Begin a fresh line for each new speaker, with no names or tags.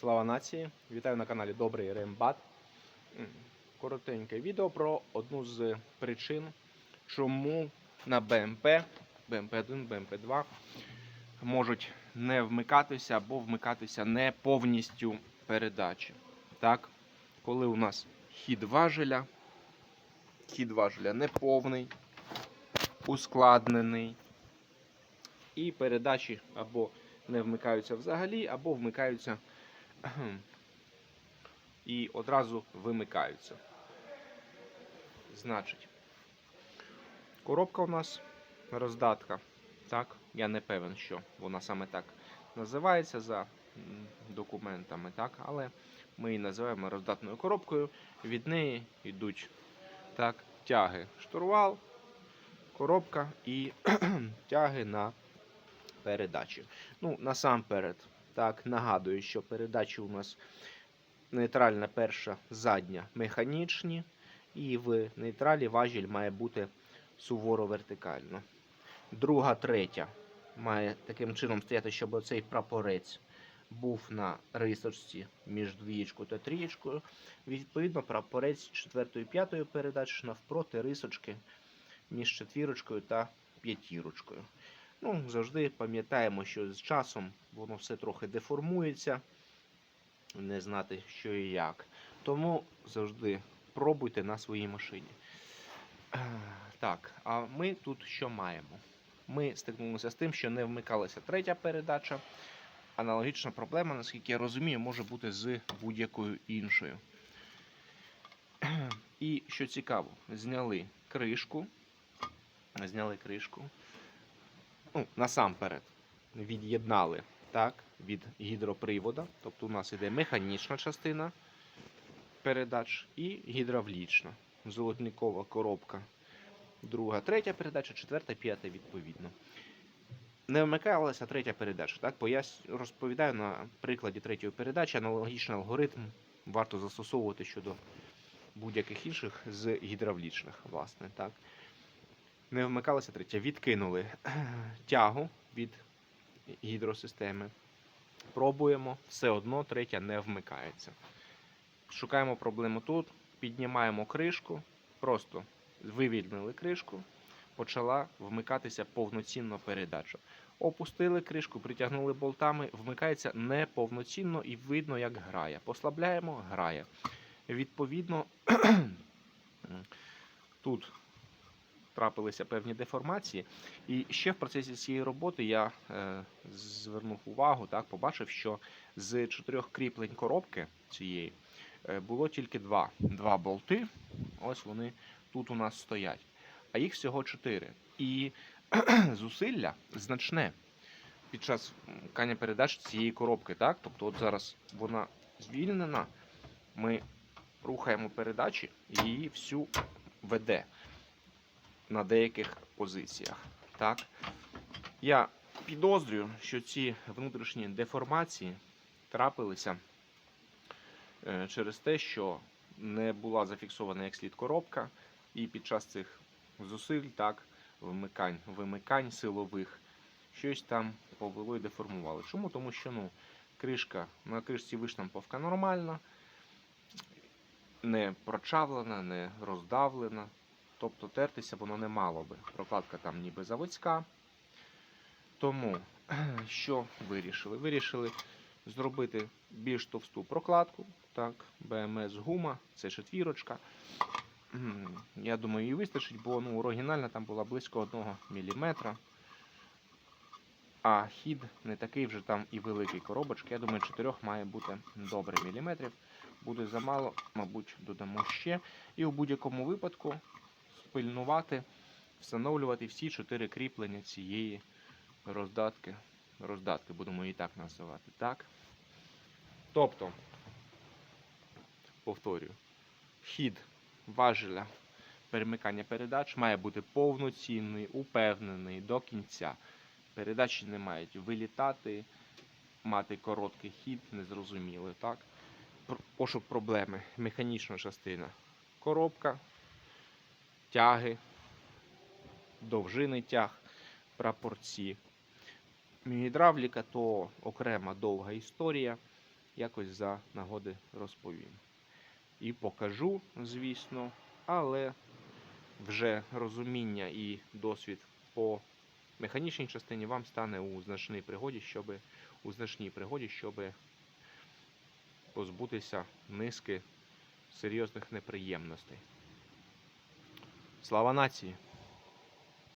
Слава нації! Вітаю на каналі Добрий Рембат. Коротеньке відео про одну з причин, чому на БМП, БМП-1, БМП-2 можуть не вмикатися або вмикатися не повністю передачі. Так, коли у нас хід важеля, хід важеля неповний, ускладнений, і передачі або не вмикаються взагалі, або вмикаються і одразу вимикаються. Значить, коробка у нас роздатка. Так, я не певен, що вона саме так називається за документами, так, але ми її називаємо роздатною коробкою. Від неї йдуть так, тяги штурвал, коробка і тяги на передачі. Ну, насамперед, так, нагадую, що передачі у нас нейтральна перша, задня механічні, і в нейтралі важіль має бути суворо вертикально. Друга, третя має таким чином стояти, щоб оцей прапорець був на рисочці між двієчкою та трієчкою. Відповідно, прапорець четвертої п'ятої передач навпроти рисочки між четвірочкою та п'ятірочкою. Ну, завжди пам'ятаємо, що з часом воно все трохи деформується, не знати, що і як. Тому завжди пробуйте на своїй машині. Так, а ми тут що маємо? Ми стикнулися з тим, що не вмикалася третя передача. Аналогічна проблема, наскільки я розумію, може бути з будь-якою іншою. І що цікаво, зняли кришку. Зняли кришку ну, насамперед від'єднали так, від гідропривода. Тобто у нас іде механічна частина передач і гідравлічна. Золотникова коробка. Друга, третя передача, четверта, п'ята відповідно. Не вмикалася третя передача. Так? Пояс... Розповідаю на прикладі третьої передачі. Аналогічний алгоритм варто застосовувати щодо будь-яких інших з гідравлічних, власне. Так? Не вмикалася третя. Відкинули тягу від гідросистеми. Пробуємо, все одно третя не вмикається. Шукаємо проблему тут, піднімаємо кришку, просто вивільнили кришку, почала вмикатися повноцінно передача. Опустили кришку, притягнули болтами, вмикається неповноцінно і видно, як грає. Послабляємо, грає. Відповідно, тут трапилися певні деформації. І ще в процесі цієї роботи я е, звернув увагу, так, побачив, що з чотирьох кріплень коробки цієї е, було тільки два. Два болти. Ось вони тут у нас стоять. А їх всього чотири. І зусилля значне під час вмикання передач цієї коробки. Так? Тобто, от зараз вона звільнена, ми рухаємо передачі і її всю веде на деяких позиціях. Так? Я підозрюю, що ці внутрішні деформації трапилися е, через те, що не була зафіксована як слід коробка, і під час цих зусиль, так, вмикань, вимикань силових, щось там повело і деформувало. Чому? Тому що ну, кришка на кришці виштамповка нормальна, не прочавлена, не роздавлена. Тобто тертися воно не мало би. Прокладка там ніби заводська. Тому що вирішили? Вирішили зробити більш товсту прокладку. Так, БМС гума, це четвірочка. Я думаю, її вистачить, бо ну, оригінальна там була близько 1 мм. А хід не такий вже там і великий коробочки. Я думаю, 4 має бути добре міліметрів. Буде замало, мабуть, додамо ще. І у будь-якому випадку пильнувати, встановлювати всі чотири кріплення цієї роздатки. Роздатки, будемо її так називати. Так? Тобто, повторюю, хід важеля перемикання передач має бути повноцінний, упевнений до кінця. Передачі не мають вилітати, мати короткий хід, незрозумілий. Так? Пошук проблеми. Механічна частина. Коробка, тяги, довжини тяг, прапорці. Гідравліка то окрема довга історія. якось за нагоди розповім. І покажу, звісно, але вже розуміння і досвід по механічній частині вам стане у значній пригоді, щоб у значній пригоді, щоб позбутися низки серйозних неприємностей. Слава нації!